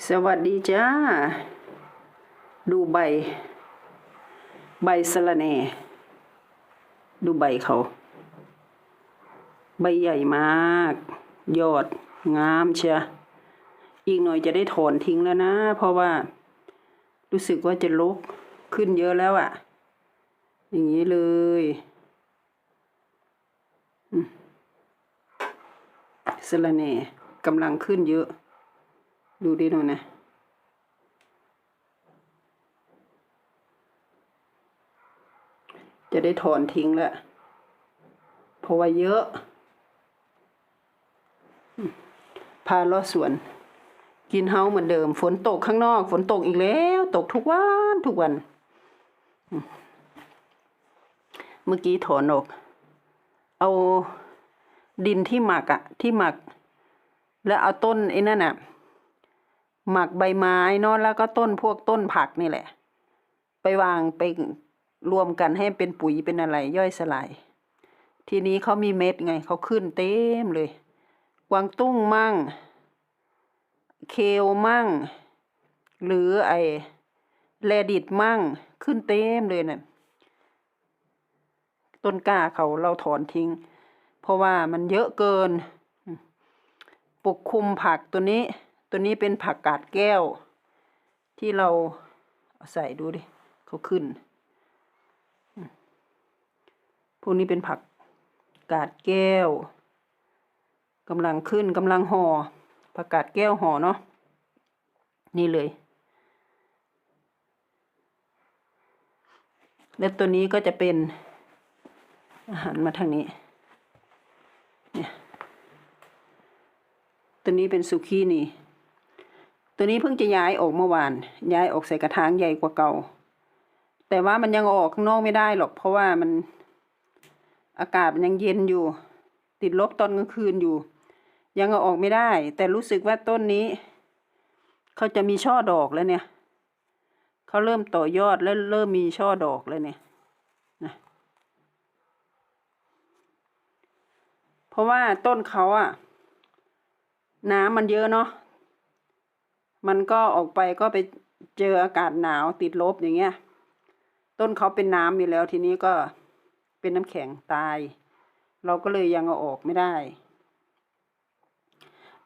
สวัสดีจ้า ดูใบ ใบสะระแหน่ ดูใบเขา ใบใหญ่มาก ยอดงามเชียอีกหน่อยจะได้ถอนทิ้งแล้วนะ เพราะว่า รู้สึกว่าจะลกขึ้นเยอะแล้วอะ่ะ อย่างนี้เลยสะระแหน่กำลังขึ้นเยอะ ดูดิหน่อยนะ จะได้ถอนทิ้งแล้ว เพราะว่าเยอะ พาลอดสวน กินเฮาเหมือนเดิม ฝนตกข้างนอก ฝนตกอีกแล้ว ตกทุกวัน ทุกวัน เมื่อกี้ถอนออก เอาดินที่หมักอะที่หมัก แล้วเอาต้นไอ้นั่นอะ หมักใบไม้เนอะแล้วก็ต้นพวกต้นผักนี่แหละ ไปวางไปรวมกันให้เป็นปุ๋ยเป็นอะไรย่อยสลาย ทีนี้เขามีเม็ดไงเขาขึ้นเต็มเลย กวางตุ้งมั่ง เคลมั่ง หรือไอแลดิดมั่งขึ้นเต็มเลยเนะ่ะต้นกล้าเขาเราถอนทิ้ง เพราะว่ามันเยอะเกิน ปกคลุมผักตัวนี้ ตัวนี้เป็นผักกาดแก้ว ที่เราเอาใส่ดูดิเขาขึ้น พวกนี้เป็นผักกาดแก้วกำลังขึ้นกำลังห่อผักกาดแก้วห่อเนาะนี่เลย และตัวนี้ก็จะเป็นอาหารมาทางนี้เนี่ยตัวนี้เป็นซูคีนี่ ตัวนี้เพิ่งจะย้ายออกเมื่อวาน ย้ายออกใส่กระถางใหญ่กว่าเก่า แต่ว่ามันยังอออกข้างนอกไม่ได้หรอก เพราะว่ามันอากาศมันยังเย็นอยู่ ติดลบตอนกลางคืนอยู่ ยังเอาออกไม่ได้ แต่รู้สึกว่าต้นนี้ เขาจะมีช่อดอกแล้วเนี่ยเขาเริ่มต่อยอดแล้วเริ่มมีช่อดอกแล้วเนี่ยนะเพราะว่าต้นเขาอะน้ำมันเยอะเนาะ มันก็ออกไปก็ไปเจออากาศหนาวติดลบอย่างเงี้ย ต้นเขาเป็นน้ำอยู่แล้วทีนี้ก็เป็นน้ำแข็งตาย เราก็เลยยังเอาออกไม่ได้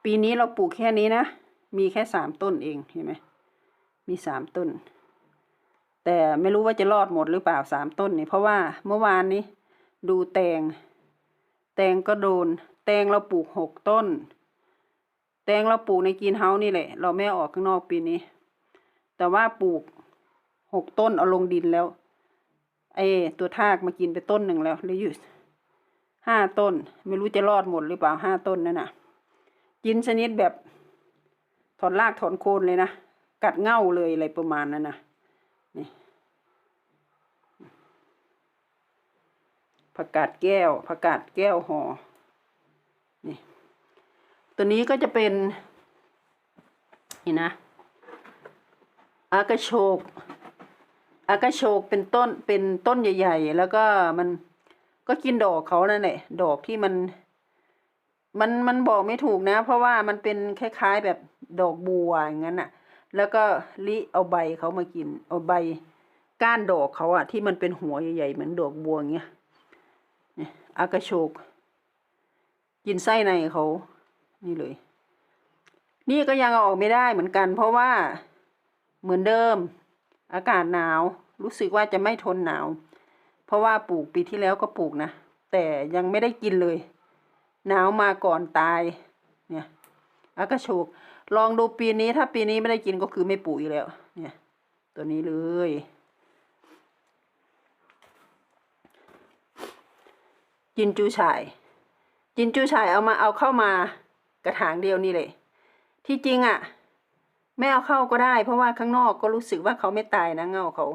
ปีนี้เราปลูกแค่นี้นะ มีแค่สามต้นเองเห็นไหมมีสามต้น แต่ไม่รู้ว่าจะรอดหมดหรือเปล่าสามต้นนี่เพราะว่าเมื่อวานนี้ดูแตง แตงก็โดน แตงเราปลูกหกต้น แตงเราปลูกในกรีนเฮานี่แหละ เราไม่ออกข้างนอกปีนี้ แต่ว่าปลูกหกต้นเอาลงดินแล้วไอ้ตัวทากมากินไปต้นหนึ่งแล้วเหลยอยู่ห้าต้น ไม่รู้จะรอดหมดหรือเปล่าห้าต้นนั่นน่ะ กินชนิดแบบถอนรากถอนโคนเลยนะกัดเง่าเลยอะไรประมาณนั้นนะนี่ผักกาดแก้วผักกาดแก้วห่อนี่ ตัวนี้ก็จะเป็น นี่นะ อากาโชก อากาโชกเป็นต้นเป็นต้นใหญ่ ๆ แล้วก็มันก็กินดอกเขานั่นแหละ ดอกที่มัน มันมันบอกไม่ถูกนะ เพราะว่ามันเป็นคล้ายๆแบบดอกบัวอย่างนั้นน่ะ แล้วก็ลิเอาใบเขามากิน เอาใบก้านดอกเขาอะที่มันเป็นหัวใหญ่ๆเหมือนดอกบัวอย่างเงี้ยนี่อากาโชกกินไส้ในเขา นี่เลย นี่ก็ยังเอาออกไม่ได้เหมือนกัน เพราะว่าเหมือนเดิม อากาศหนาว รู้สึกว่าจะไม่ทนหนาว เพราะว่าปลูกปีที่แล้วก็ปลูกนะ แต่ยังไม่ได้กินเลย หนาวมาก่อนตาย เนี่ยอากาโชกลองดูปีนี้ถ้าปีนี้ไม่ได้กินก็คือไม่ปลูกอีกแล้ว เนี่ย ตัวนี้เลยจินจูฉายจินจูฉายเอามาเอาเข้ามา กระถางเดียวนี่เลย ที่จริงอะ่ะไม่เอาเข้าก็ได้ เพราะว่าข้างนอกก็รู้สึกว่าเขาไม่ตายนะเงาเขา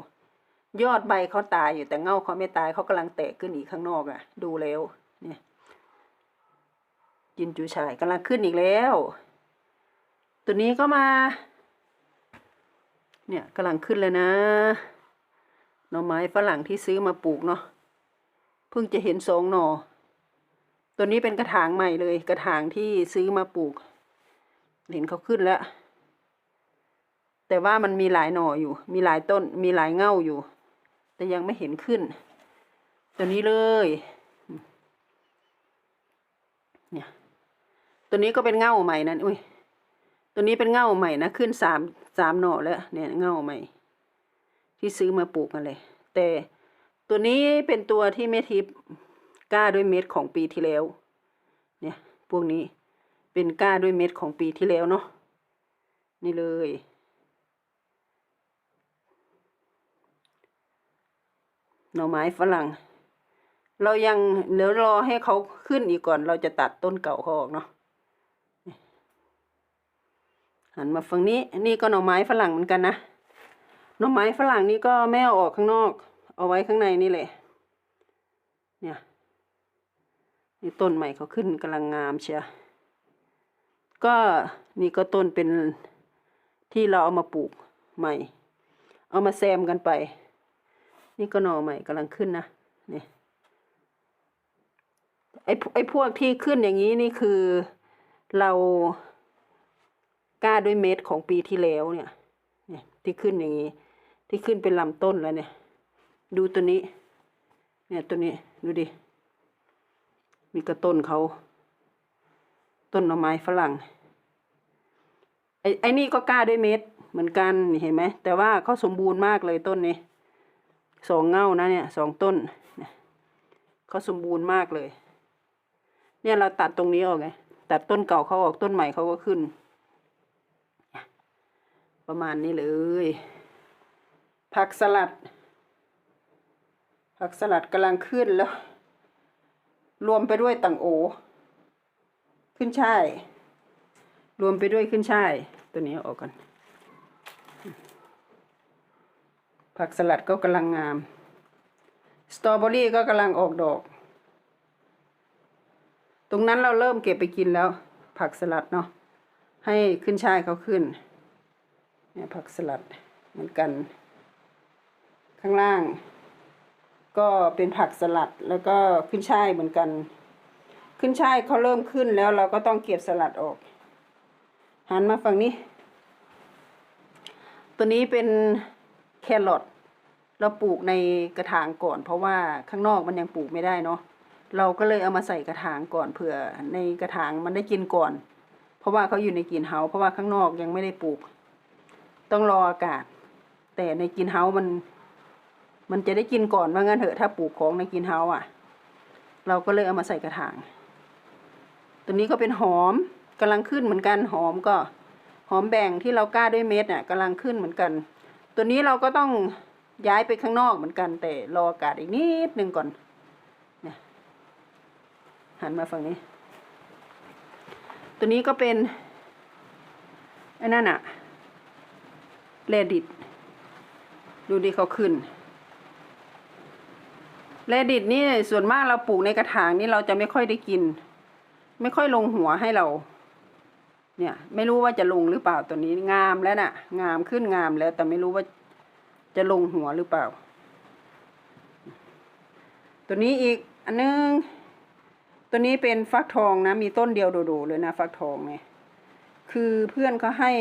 ยอดใบเขาตายอยู่แต่เงาเขาไม่ตายเขากำลังแตกขึ้นอีกข้างนอกอะ่ะ ดูแล้วเนี่ยจินจูฉ่ายกำลังขึ้นอีกแล้ว ตัวนี้ก็มา เนี่ยกำลังขึ้นเลยนะหน่อไม้ฝรั่งที่ซื้อมาปลูกเนาะเพิ่งจะเห็นสองหน่อ ตัวนี้เป็นกระถางใหม่เลย กระถางที่ซื้อมาปลูก เห็นเขาขึ้นแล้ว แต่ว่ามันมีหลายหน่ออยู่ มีหลายต้น มีหลายเง่าอยู่ แต่ยังไม่เห็นขึ้น ตัวนี้เลย เนี่ย ตัวนี้ก็เป็นเง่าใหม่นั่นอุ้ย ตัวนี้เป็นเง่าใหม่นะ ขึ้นสามสามหน่อแล้ว เนี่ยเง่าใหม่ ที่ซื้อมาปลูกมาเลย แต่ตัวนี้เป็นตัวที่เมทิพย์ กล้าด้วยเม็ดของปีที่แล้ว เนี่ย พวกนี้เป็นกล้าด้วยเม็ดของปีที่แล้วเนาะ นี่เลย หน่อไม้ฝรั่ง เรายังเดี๋ยวรอให้เขาขึ้นอีกก่อน เราจะตัดต้นเก่าเขาออกเนาะ หันมาฝั่งนี้ นี่ก็หน่อไม้ฝรั่งเหมือนกันนะ หน่อไม้ฝรั่งนี่ก็ไม่เอาออกข้างนอก เอาไว้ข้างในนี่แหละ เนี่ย นี่ต้นใหม่เขาขึ้นกำลังงามเชียก็นี่ก็ต้นเป็นที่เราเอามาปลูกใหม่ เอามาแซมกันไป นี่ก็หน่อใหม่กำลังขึ้นนะนี่ไอ้ไอ้พวกที่ขึ้นอย่างนี้นี่คือเรากล้าด้วยเม็ดของปีที่แล้วเนี่ย เนี่ยที่ขึ้นอย่างนี้ ที่ขึ้นเป็นลำต้นแล้วเนี่ย ดูตัวนี้ เนี่ยตัวนี้ดูดิ มีกระต้นเขา ต้นหน่อไม้ฝรั่ง ไอ้ไอ้นี่ก็กล้าด้วยเม็ดเหมือนกันเห็นไหม แต่ว่าเขาสมบูรณ์มากเลยต้นนี้สองเง่านะเนี่ยสองต้นเนี่ยเขาสมบูรณ์มากเลย เนี่ยเราตัดตรงนี้ออกไงตัดต้นเก่าเขาออกต้นใหม่เขาก็ขึ้น ประมาณนี้เลย ผักสลัด ผักสลัดกำลังขึ้นแล้ว รวมไปด้วยตังโอ ขึ้นช่ายรวมไปด้วยขึ้นช่ายตัวนี้อออกกัน ผักสลัดก็กำลังงาม สตรอเบอรี่ก็กำลังออกดอก ตรงนั้นเราเริ่มเก็บไปกินแล้ว ผักสลัดเนาะให้ขึ้นช่ายเขาขึ้นเนี่ยผักสลัดเหมือนกัน ข้างล่าง ก็เป็นผักสลัดแล้วก็ขึ้นช่ายเหมือนกัน ขึ้นช่ายเขาเริ่มขึ้นแล้วเราก็ต้องเก็บสลัดออก หันมาฝั่งนี้ ตัวนี้เป็นแครอทเราปลูกในกระถางก่อน เพราะว่าข้างนอกมันยังปลูกไม่ได้เนาะเราก็เลยเอามาใส่กระถางก่อนเผื่อในกระถางมันได้กินก่อน เพราะว่าเขาอยู่ในกรีนเฮาเพราะว่าข้างนอกยังไม่ได้ปลูก ต้องรออากาศ แต่ในกรีนเฮามัน มันจะได้กินก่อนว่างั้นเถอะถ้าปลูกของในกรีนเฮาส์อะ เราก็เลยเอามาใส่กระถาง ตัวนี้ก็เป็นหอมกำลังขึ้นเหมือนกันหอมก็หอมแบ่งที่เรากล้าด้วยเม็ดอะกำลังขึ้นเหมือนกัน ตัวนี้เราก็ต้องย้ายไปข้างนอกเหมือนกัน แต่รออากาศอีกนิดนึงก่อนเนี่ยหันมาฝั่งนี้ ตัวนี้ก็เป็นไอ้นั่นอะเลดิตดูดิเขาขึ้น เลดิตนี่ส่วนมากเราปลูกในกระถางนี่เราจะไม่ค่อยได้กิน ไม่ค่อยลงหัวให้เรา เนี่ย ไม่รู้ว่าจะลงหรือเปล่าตัวนี้งามแล้วน่ะ งามขึ้นงามแล้ว แต่ไม่รู้ว่าจะลงหัวหรือเปล่า ตัวนี้อีกอันนึงตัวนี้เป็นฟักทองนะ มีต้นเดียวโดดๆเลยนะฟักทองเนี่ยคือเพื่อนเขาให้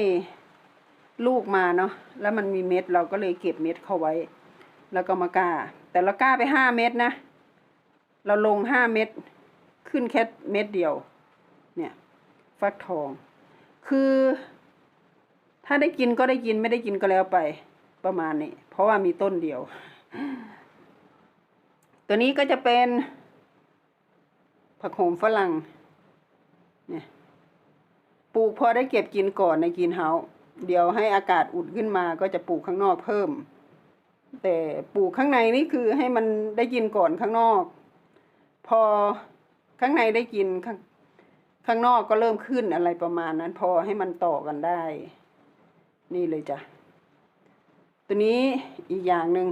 ลูกมาเนาะแล้วมันมีเม็ดเราก็เลยเก็บเม็ดเข้าไว้ แล้วก็มากล้า แต่เรากล้าไปห้าเม็ดนะ เราลงห้าเม็ดขึ้นแค่เม็ดเดียว เนี่ยฟักทอง คือ ถ้าได้กินก็ได้กินไม่ได้กินก็แล้วไปประมาณนี้ เพราะว่ามีต้นเดียว ตัวนี้ก็จะเป็น ผักโขมฝรั่ง เนี่ยปลูกพอได้เก็บกินก่อนในกินเฮาเดี๋ยวให้อากาศอุ่นขึ้นมาก็จะปลูกข้างนอกเพิ่ม แต่ปลูกข้างในนี่คือให้มันได้กินก่อนข้างนอก พอข้างในได้กินข้างข้างนอกก็เริ่มขึ้นอะไรประมาณนั้น พอให้มันต่อกันได้ นี่เลยจ้ะตัวนี้อีกอย่างหนึ่ง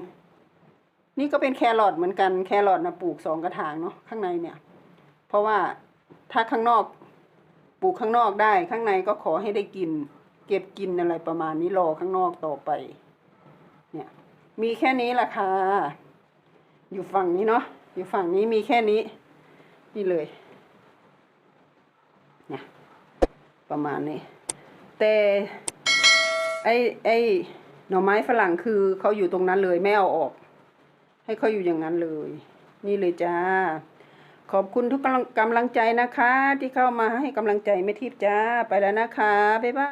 นี่ก็เป็นแครอทเหมือนกันแครอทนะปลูกสองกระถางเนาะข้างในเนี่ย เพราะว่าถ้าข้างนอกปลูกข้างนอกได้ข้างในก็ขอให้ได้กิน เก็บกินอะไรประมาณนี้รอข้างนอกต่อไป มีแค่นี้แหละค่ะ อยู่ฝั่งนี้เนาะ อยู่ฝั่งนี้มีแค่นี้ นี่เลยเนี่ยประมาณนี้ แต่ไอ้ไอ้หน่อไม้ฝรั่งคือเขาอยู่ตรงนั้นเลยไม่เอาออก ให้เขาอยู่อย่างนั้นเลย นี่เลยจ้า ขอบคุณทุกกำลังกำลังใจนะคะ ที่เข้ามาให้กำลังใจแม่ทิพจ้าไปแล้วนะคะบ๊ายบาย